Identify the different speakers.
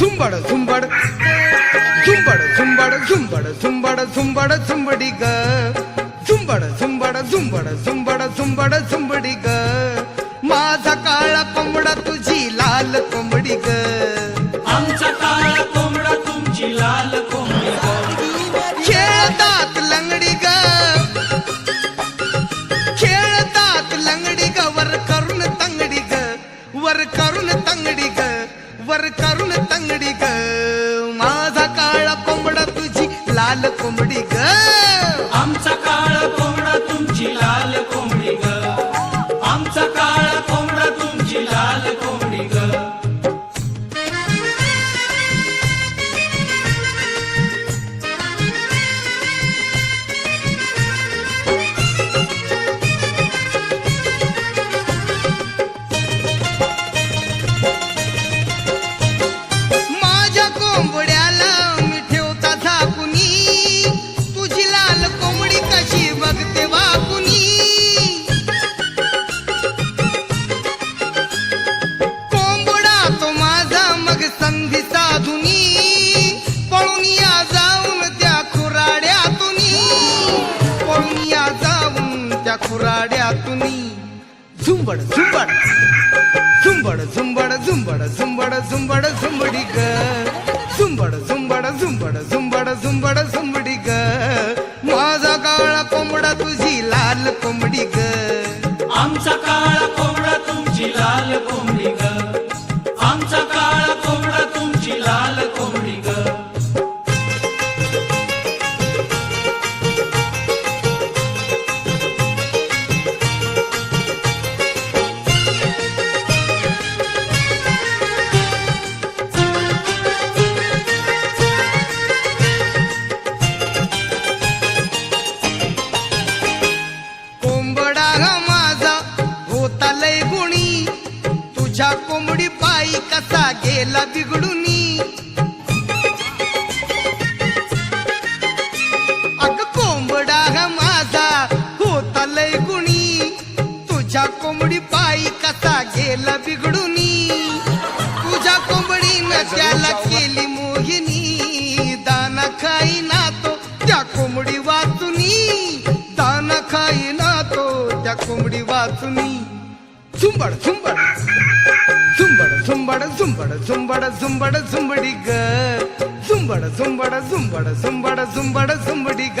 Speaker 1: झुंबड झुंबड. झुंबड झुंबड झुंबड झुंबड झुंबड झुंबडी ग. झुंबड झुंबड झुंबड झुंबड झुंबड झुंबडी ग. माझा काळा कोंबडा तुझी लाल कोंबडी ग.
Speaker 2: आमचा काळा कोंबडा तुमची लाल कोंबडी ग.
Speaker 1: खेळतात लंगडी ग. खेळतात लंगडी ग. वर करून तंगडी ग. वर करून तंगडी ग. वर करून तंगडी ग. माझा काळा कोंबडा तुझी लाल कोंबडी ग.
Speaker 2: आमचा काळा कोंबडा तुमची लाल कोंबडी ग. आमचा काळा
Speaker 1: कुराड्यातून झुंबड झुंबड. झुंबड झुंबड झुंबड झुंबड झुंबड झुंबडी ग. झुंबड झुंबड झुंबड झुंबड झुंबड झुंबडी ग. माझा काळा कोंबडा तुझी लाल कोंबडी ग.
Speaker 2: आमचा काळा कोंबडा तुमची लाल कोंबडी
Speaker 1: तुझ्या कोंबडी पायी कसा गेला बिघडून? अग कोंबडा हा माझा होता लय गुणी. तुझ्या कोंबडी पायी कसा गेला बिघडून? சும்பட சும்பட. சும்பட சும்பட சும்பட சும்பட சும்பட சும்படிக்க சும்பட சும்பட சும்பட சும்பட சும்பட சும்படிக்க